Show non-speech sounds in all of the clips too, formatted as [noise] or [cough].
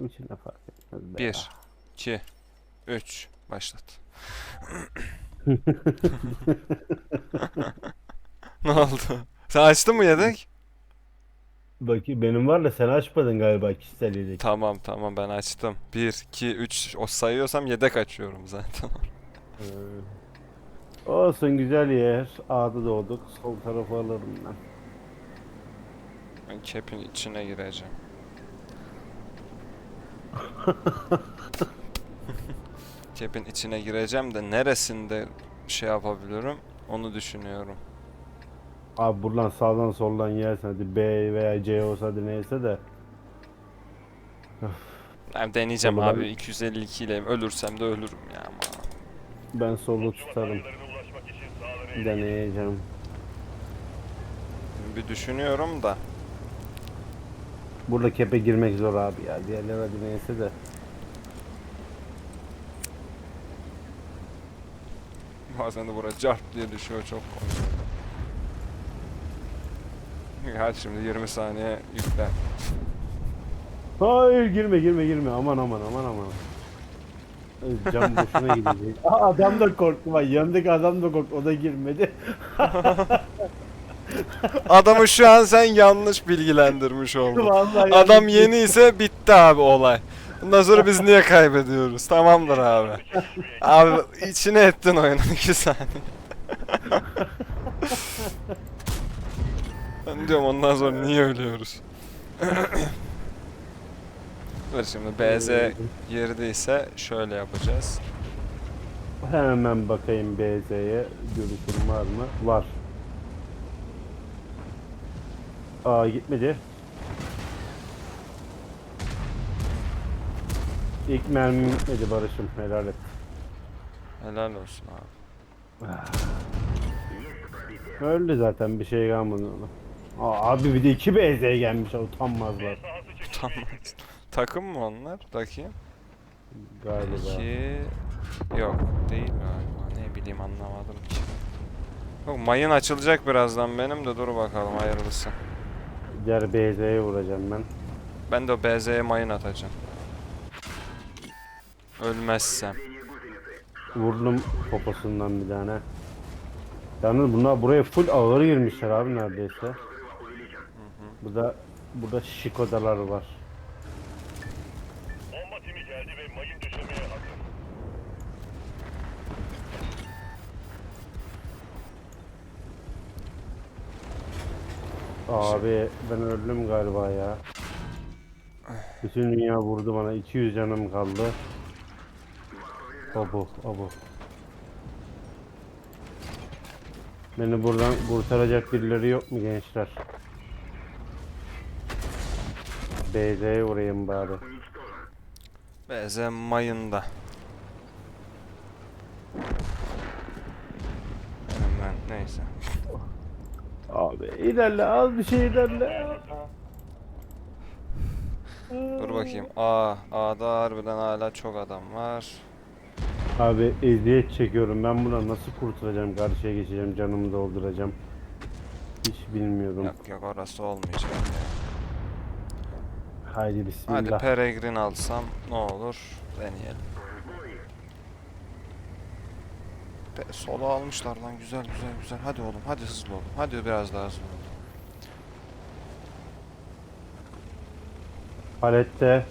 Benim için de fark etmez. be 1, 2, 3. Başlat. [laughs] ne oldu? Sen açtın mı yedek? Bakayım benim var da sen açmadın galiba kişisel yedek. Tamam tamam ben açtım. 1, 2, 3 o sayıyorsam yedek açıyorum zaten. Ee, [laughs] Olsun güzel yer. A'da doğduk. Sol tarafı alırım ben. Ben kepin içine gireceğim. [laughs] kepin içine gireceğim de neresinde şey yapabilirim onu düşünüyorum. Abi buradan sağdan soldan yersen hadi B veya C olsa hadi neyse de. Ben deneyeceğim Vallahi abi ben- 252 ile ölürsem de ölürüm ya ama. Ben solu tutarım. Deneyeceğim. Bir düşünüyorum da. Burada kepe girmek zor abi ya. Diğerler hadi neyse de. Bazen de buraya cart diye düşüyor çok komik. Hadi şimdi 20 saniye yükle. Hayır girme girme girme. Aman aman aman aman. Cam boşuna gidecek. Aa, adam da korktu bak. Yanındaki adam da korktu. O da girmedi. [laughs] Adamı şu an sen yanlış bilgilendirmiş oldun. Vallahi Adam yanlış- yeni ise bitti abi olay. Bundan sonra biz niye kaybediyoruz? Tamamdır abi. Abi içine ettin oyunun 2 saniye. ben diyorum ondan sonra niye ölüyoruz? Dur şimdi BZ girdiyse şöyle yapacağız. Hemen bakayım BZ'ye. Görüşüm var mı? Var. Aa gitmedi. İlk mermim gitmedi Barış'ım. Helal et. Helal olsun abi. Öldü zaten bir şey kalmadı ona. Aa, abi bir de iki BZ gelmiş. Utanmazlar. Tamam. Takım mı onlar? Bakayım. Galiba. İki... Yok değil galiba. Ne bileyim anlamadım ki. Yok mayın açılacak birazdan benim de dur bakalım hayırlısı. Diğer BZ'ye vuracağım ben. Ben de o BZ'ye mayın atacağım. Ölmezsem. Vurdum poposundan bir tane. Yalnız bunlar buraya full ağır girmişler abi neredeyse. Burada burada şık odalar var. Bomba timi geldi ve mayın düşürmeye hazır. Abi ben öldüm galiba ya. Bütün dünya vurdu bana. 200 canım kaldı. Abo abo. Beni buradan kurtaracak birileri yok mu gençler? BZ'ye vurayım bari. BZ mayında. Benim ben neyse. Abi ilerle az bir şey ilerle. Dur bakayım. A. A'da harbiden hala çok adam var. Abi eziyet çekiyorum. Ben buna nasıl kurtulacağım? Karşıya geçeceğim. Canımı dolduracağım. Hiç bilmiyorum. Yok yok orası olmayacak. Haydi Hadi bismillah. peregrin alsam ne olur? Deneyelim. Pe solo almışlar lan güzel güzel güzel. Hadi oğlum hadi hızlı olun. Hadi biraz daha hızlı olun. Palette.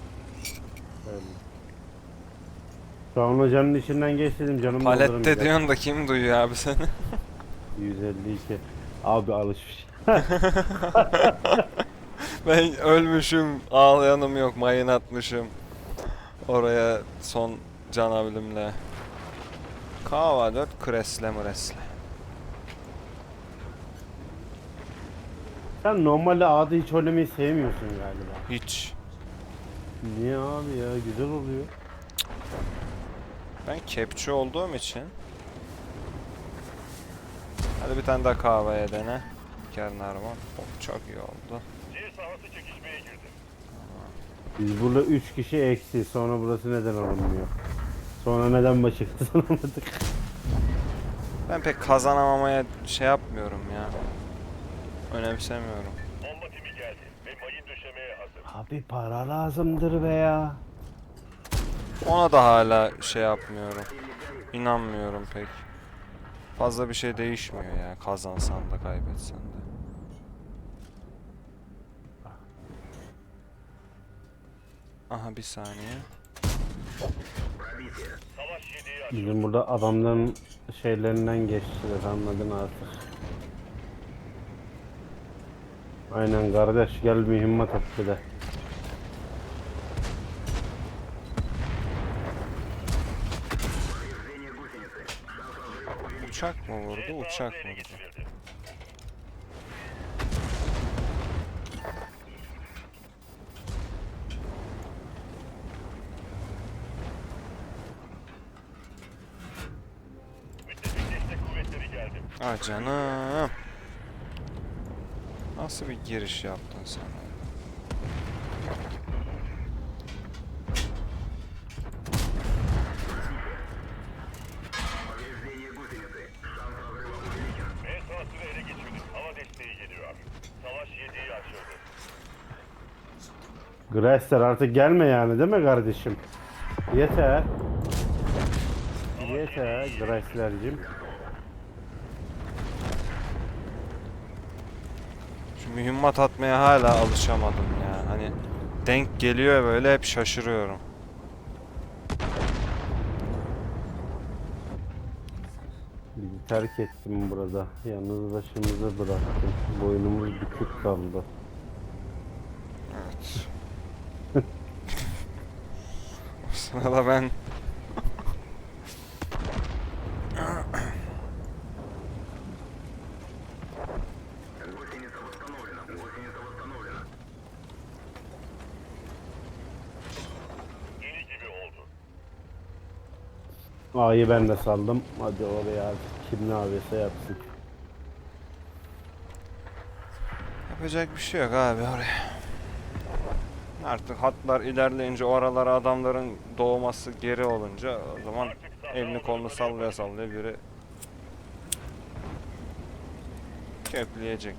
Şu an hocanın içinden geçtim canım Palette diyorsun da kim duyuyor abi seni? [laughs] 152. Abi alışmış. [laughs] ben ölmüşüm, ağlayanım yok, mayın atmışım. Oraya son can avlimle. Kava 4 kresle müresle. Sen normalde adı hiç oynamayı sevmiyorsun galiba. Hiç. Niye abi ya güzel oluyor. Ben kepçe olduğum için. Hadi bir tane daha kahveye dene. Kernarman. Oh, çok iyi oldu. Biz burada 3 kişi eksi. Sonra burası neden alınmıyor? Sonra neden başı [laughs] kazanamadık? Ben pek kazanamamaya şey yapmıyorum ya. Önemsemiyorum. Bomba timi geldi ve mayın döşemeye hazır. Abi para lazımdır be ya. Ona da hala şey yapmıyorum. İnanmıyorum pek. Fazla bir şey değişmiyor ya kazansan da kaybetsen de. Aha bir saniye. Bizim burada adamların şeylerinden geçtiler anladın artık. Aynen kardeş gel mühimmat at bir de. Uçak mı vurdu? Uçak vurdu. Ah canım. Nasıl bir giriş yaptın sen? öyle? B sahasını ele geçirdi. Hava desteği geliyor. Savaş yediği açıldı. Grester artık gelme yani değil mi kardeşim? Yeter. Yeter Gressler'cim. Şu mühimmat atmaya hala alışamadım ya. Hani denk geliyor böyle hep şaşırıyorum. Bizi terk ettim burada. Yalnız başımıza bıraktım. Boynumuz bükük kaldı. Evet. Sırada ben Yeni gibi oldu. A'yı ben de saldım. Hadi oraya artık kim ne yapıyorsa yapsın. yapacak bir şey yok abi oraya. Artık hatlar ilerleyince o aralara adamların doğması geri olunca o zaman elini kolunu sallaya sallaya biri kökleyecek.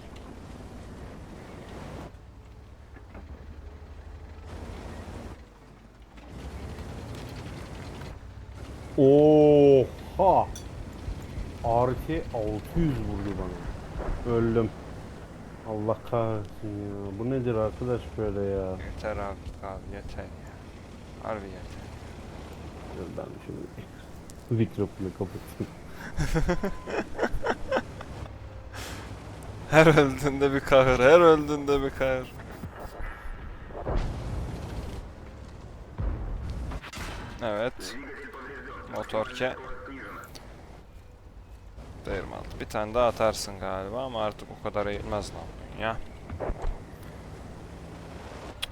Oha! Artı 600 vurdu bana. Öldüm. Allah kahretsin ya. Bu nedir arkadaş böyle ya? Yeter artık abi yeter ya. Harbi yeter. Dur Ben şimdi mikrofonu kapatayım. Her öldüğünde bir kahır, her öldüğünde bir kahır. Evet. Motorke. Değirmaltı. Bir tane daha atarsın galiba ama artık o kadar eğilmez lan ya.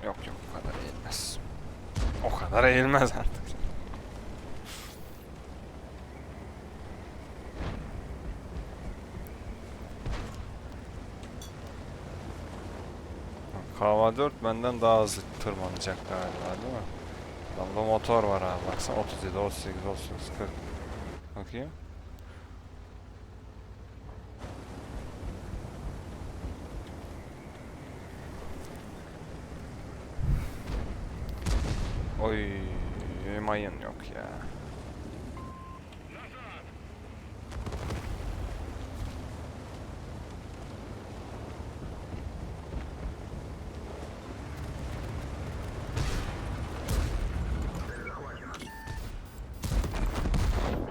Yok yok o kadar eğilmez. O kadar eğilmez artık. Kava 4 benden daha hızlı tırmanacak galiba değil mi? Adamda motor var abi baksana 37, 38, 38, 40. Bakayım. Oy, mayın yok ya.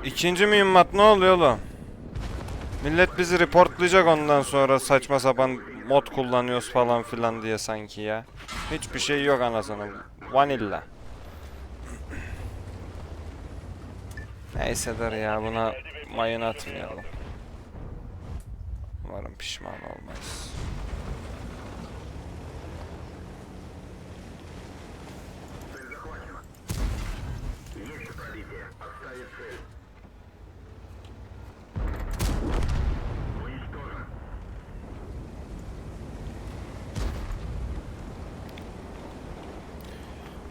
İkinci mühimmat ne oluyor oğlum? Millet bizi reportlayacak ondan sonra saçma sapan mod kullanıyoruz falan filan diye sanki ya. Hiçbir şey yok anasını. Vanilla. Neysedir ya buna mayın atmayalım. Umarım pişman olmayız.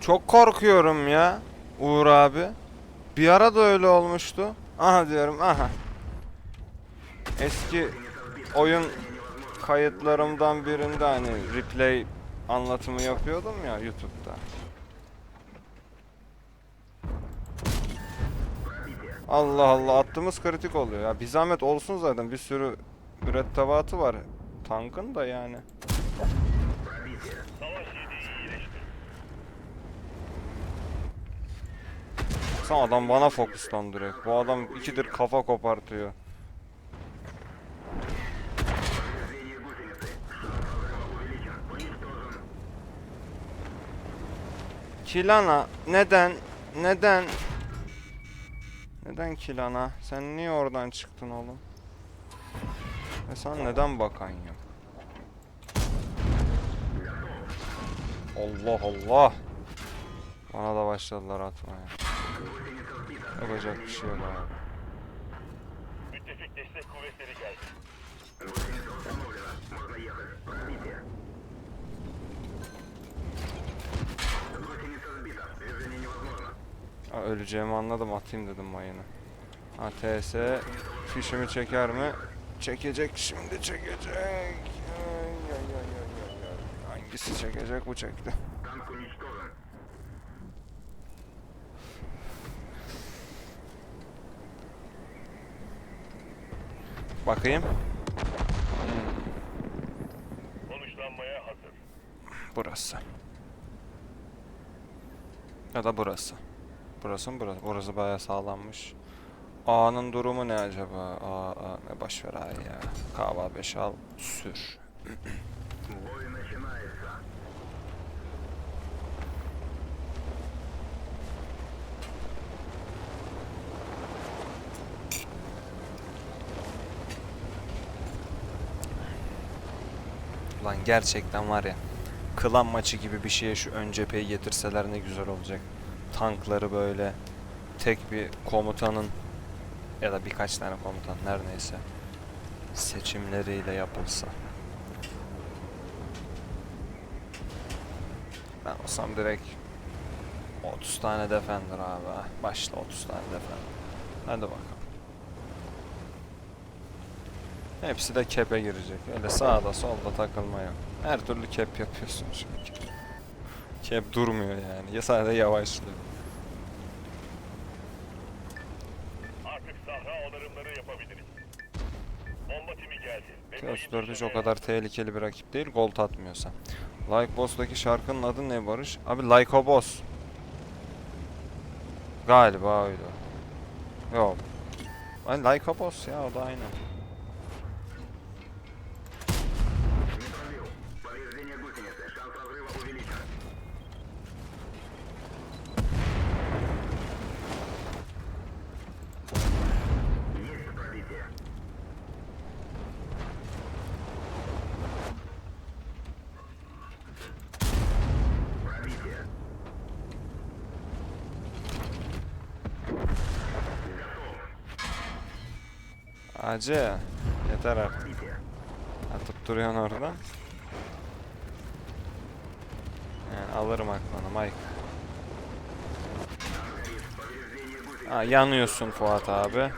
Çok korkuyorum ya Uğur abi. Bir ara da öyle olmuştu. Aha diyorum aha. Eski oyun kayıtlarımdan birinde hani replay anlatımı yapıyordum ya YouTube'da. Allah Allah attığımız kritik oluyor ya. Bir zahmet olsun zaten bir sürü mürettebatı var. Tankın da yani. Sen adam bana fokuslan direkt. Bu adam ikidir kafa kopartıyor. Kilana neden neden neden Kilana sen niye oradan çıktın oğlum? Ve sen neden bakan yok? Allah Allah. Bana da başladılar atmaya. Yapacak bir şey yok abi. Müttefik destek kuvvetleri geldi. Aa, öleceğimi anladım atayım dedim mayını. ATS fişimi çeker mi? Çekecek şimdi çekecek. Hangisi çekecek bu çekti. Bakayım. Konuşlanmaya hazır. Burası. Ya da burası. Burası mı burası? Burası bayağı sağlanmış. A'nın durumu ne acaba? A, A ne boş ver A'yı ya. Kava 5 al sür. Lan gerçekten var ya klan maçı gibi bir şeye şu ön cepheyi getirseler ne güzel olacak. Tankları böyle tek bir komutanın ya da birkaç tane komutan her neyse seçimleriyle yapılsa. Ben olsam direkt 30 tane Defender abi. Başla 30 tane Defender. Hadi bakalım. Hepsi de cap'e girecek. Öyle sağda solda takılma yok. Her türlü cap yapıyorsun çünkü. Cap durmuyor yani. Ya sadece yavaşlıyor. Artık sahra onarımları yapabiliriz. Bomba timi geldi. Chaos 4 hiç o kadar tehlikeli bir rakip değil. Gold atmıyorsa. Like Boss'daki şarkının adı ne Barış? Abi Like a Boss. Galiba oydu. Yok. Like a Boss ya o da aynı. Acı. Yeter artık. Atıp duruyorsun orada. Yani alırım aklını Mike. Ha, yanıyorsun Fuat abi.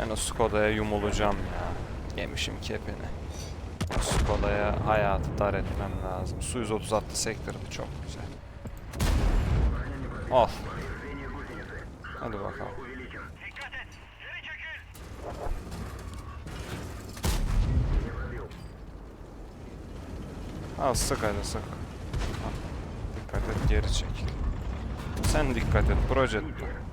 Ben o Skoda'ya yumulacağım ya. Yemişim kepini. O Skoda'ya hayatı dar etmem lazım. Su 136 sektirdi çok güzel. Al. Hadi bakalım. Al sık hadi sık. Dikkat et geri çekil. Sen dikkat et projette.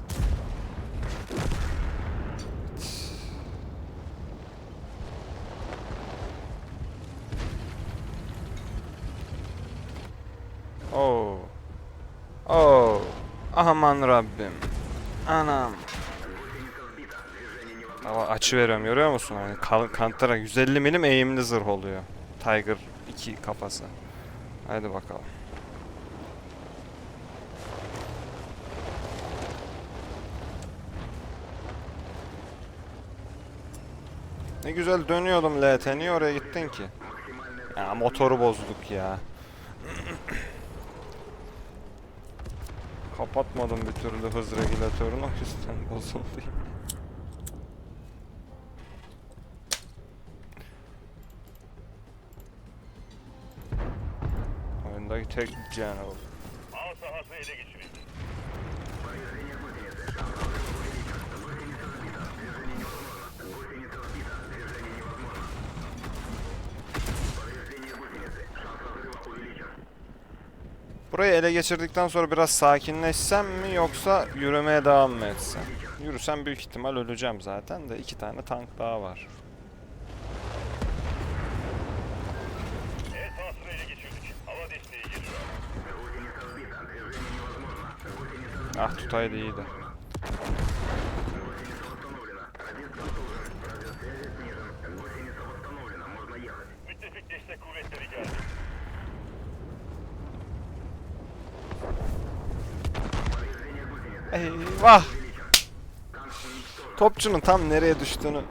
Oo. Oo. Aman Rabbim. Anam. Ama açı veriyorum görüyor musun? Yani kal- kantara 150 milim eğimli zırh oluyor. Tiger 2 kafası. Haydi bakalım. Ne güzel dönüyordum LT. Niye oraya gittin ki? Ya motoru bozduk ya. Kapatmadım bir türlü hız regülatörünü o yüzden bozuldu. Oyundaki tek canı oldu. A sahası ele geçirildi. Burayı ele geçirdikten sonra biraz sakinleşsem mi yoksa yürümeye devam mı etsem? Yürüsem büyük ihtimal öleceğim zaten de iki tane tank daha var. Ah tutaydı iyiydi. Müttefik destek kuvvetleri geldi. Eyvah! Topçunun tam nereye düştüğünü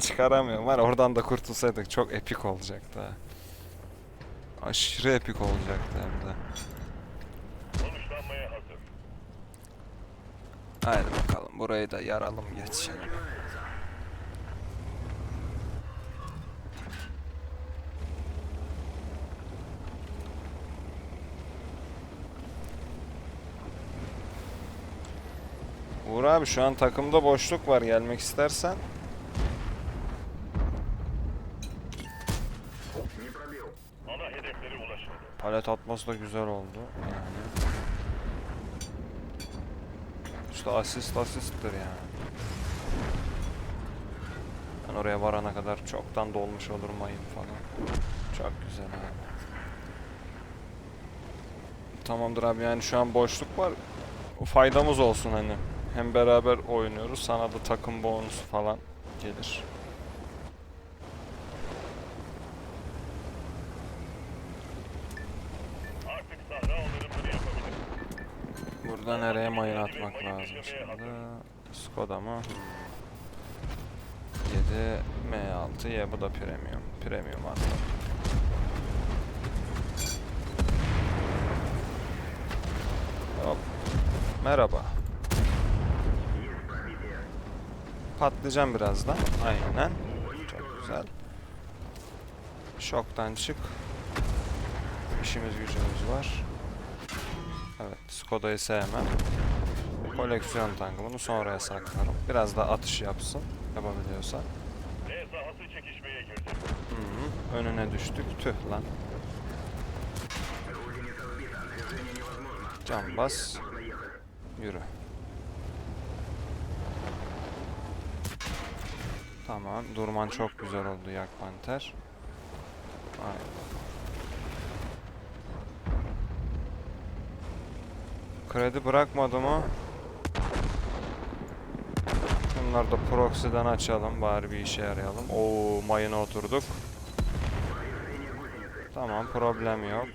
çıkaramıyorum. Var oradan da kurtulsaydık çok epik olacaktı. Aşırı epik olacaktı hem de. Haydi bakalım burayı da yaralım geçelim. Uğur abi şu an takımda boşluk var gelmek istersen. Palet atması da güzel oldu yani. İşte asist asisttir yani. Ben oraya varana kadar çoktan dolmuş olur mayın falan. Çok güzel abi. Tamamdır abi yani şu an boşluk var. Faydamız olsun hani. Hem beraber oynuyoruz sana da takım bonusu falan gelir. Burada nereye mayın atmak lazım şimdi? Skoda mı? 7 M6 ya bu da premium. Premium attım. Hop. Merhaba. Patlayacağım birazdan. Aynen. Çok güzel. Şoktan çık. İşimiz gücümüz var. Evet, Skoda'yı sevmem. Koleksiyon tankı bunu sonraya saklarım. Biraz da atış yapsın, yapabiliyorsa. Hı -hı. Önüne düştük, tüh lan. Can bas. Yürü. Tamam, durman çok güzel oldu Yak Panter. Kredi bırakmadı mı? Bunları da proxy'den açalım bari bir işe yarayalım. Oo mayına oturduk. Tamam problem yok.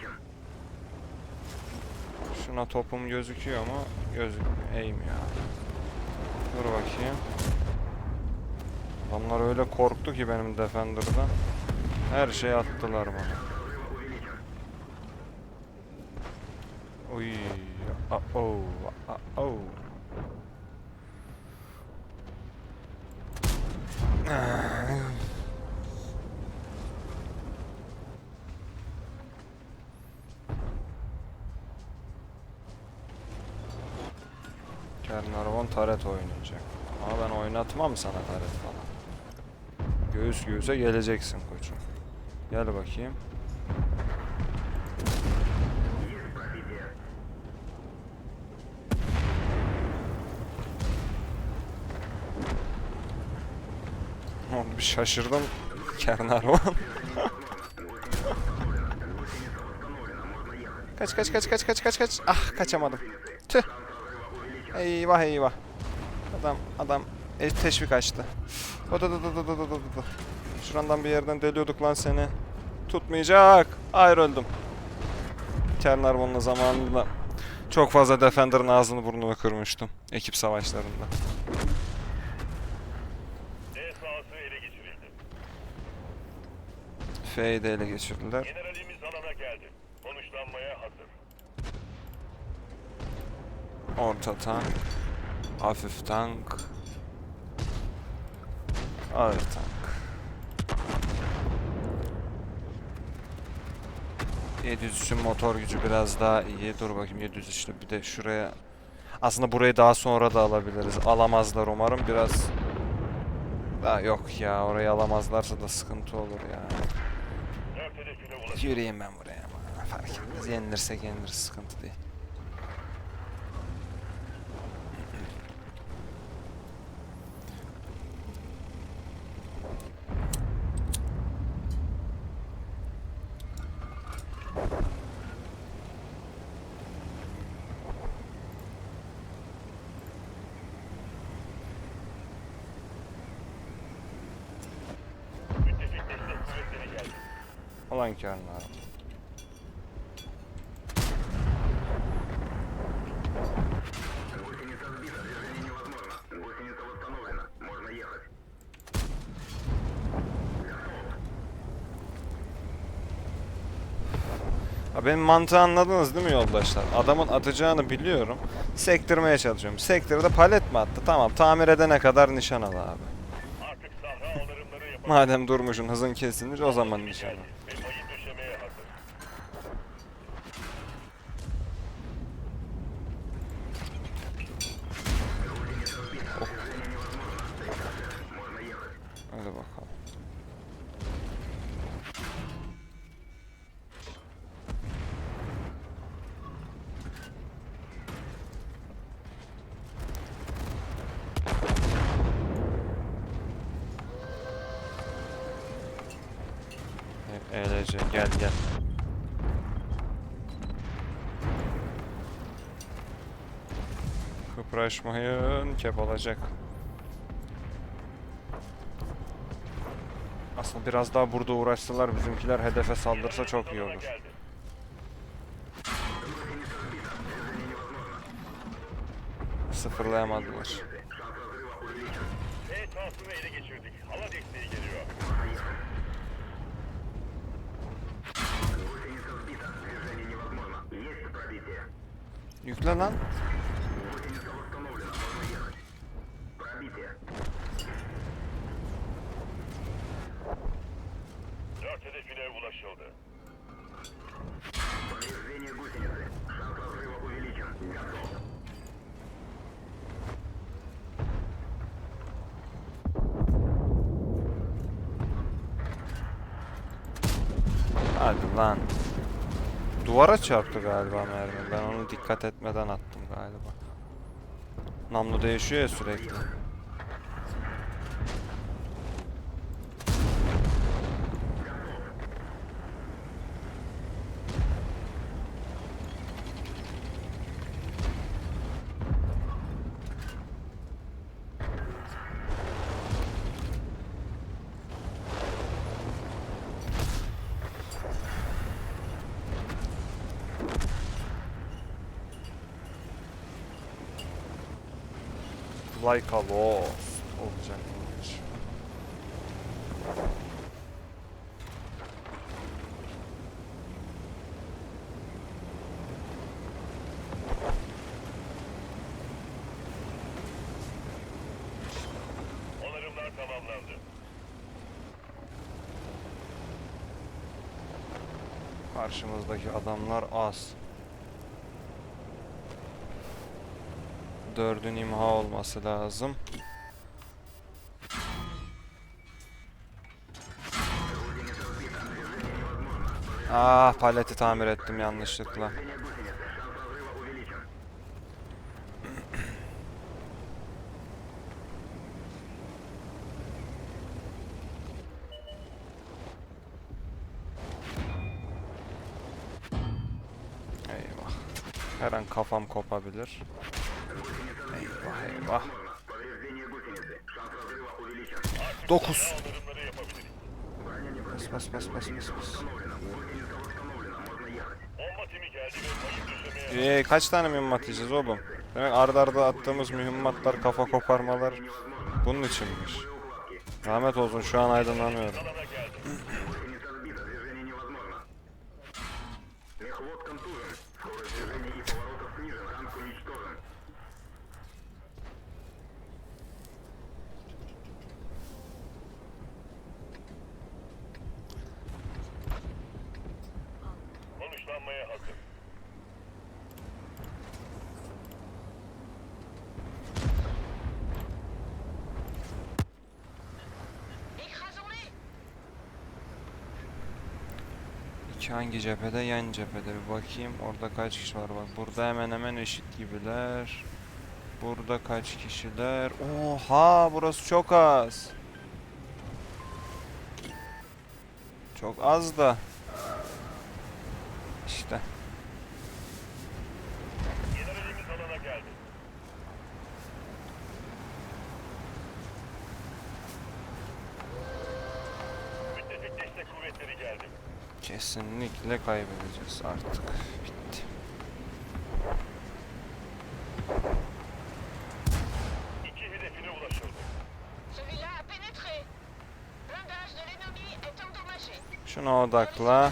Şuna topum gözüküyor mu? Gözükmüyor. Eğmiyor. Dur bakayım. Adamlar öyle korktu ki benim Defender'dan. Her şeyi attılar bana. Uy. Uh oh. Uh oh. Kernarvon taret oynayacak. Ama ben oynatmam sana taret falan. Göğüs göğüse geleceksin koçum. Gel bakayım. Bir şaşırdım. Kernarvan. [laughs] kaç kaç kaç kaç kaç kaç kaç. Ah kaçamadım. Tüh. Eyvah eyvah. Adam adam e, teşvik açtı. Oda da da da da da da. Şurandan bir yerden deliyorduk lan seni. Tutmayacak. Hayır öldüm. Kernarvon'la zamanında çok fazla Defender'ın ağzını burnunu kırmıştım. Ekip savaşlarında. F'yi de ele geçirdiler. Generalimiz Orta tank. Hafif tank. Ağır tank. 703'ün motor gücü biraz daha iyi. Dur bakayım 703'lü bir de şuraya. Aslında burayı daha sonra da alabiliriz. Alamazlar umarım biraz. Daha yok ya orayı alamazlarsa da sıkıntı olur ya. Yürüyeyim ben buraya. Fark etmez. Yenilirsek yeniliriz sıkıntı değil. Müttefik destek kuvvetleri geldi. Olan karnlar. Ha benim mantığı anladınız değil mi yoldaşlar? Adamın atacağını biliyorum. Sektirmeye çalışıyorum. Sektirde palet mi attı? Tamam tamir edene kadar nişan al abi. Madem durmuşsun hızın kesilmiş o zaman nişan al. E- ELC gel gel. Kıpraşmayın kep olacak. Aslında biraz daha burada uğraşsalar bizimkiler hedefe saldırsa çok iyi olur. Sıfırlayamadılar. Ve etrafını ele geçirdik. Hava Yükle lan. Dört hedefine ulaşıldı. Hadi lan. Duvara çarptı galiba mermi. Ben onu dikkat etmeden attım galiba. Namlu değişiyor ya sürekli. Like a lost olacak. Onarımlar tamamlandı. Karşımızdaki adamlar az. Dördün imha olması lazım. Ah paleti tamir ettim yanlışlıkla. Eyvah. Her an kafam kopabilir. Eyvah eyvah. 9. Onarımları yapabiliriz. Bas bas bas bas bas bas. Ee, kaç tane mühimmat yiyeceğiz oğlum? Demek arda arda attığımız mühimmatlar kafa koparmalar bunun içinmiş. Rahmet olsun şu an aydınlanıyorum. Kazanmaya hazır. İki hangi cephede? Yan cephede bir bakayım. Orada kaç kişi var bak. Burada hemen hemen eşit gibiler. Burada kaç kişiler? Oha burası çok az. Çok az da. İşte. Generalimiz alana geldi. Müttefik destek kuvvetleri geldi. Kesinlikle kaybedeceğiz artık. Bitti. İki hedefine ulaşıldı. Celui-là a pénétré. Blindage de l'ennemi est endommagé. Şuna odakla.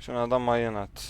Şuna da mayın at.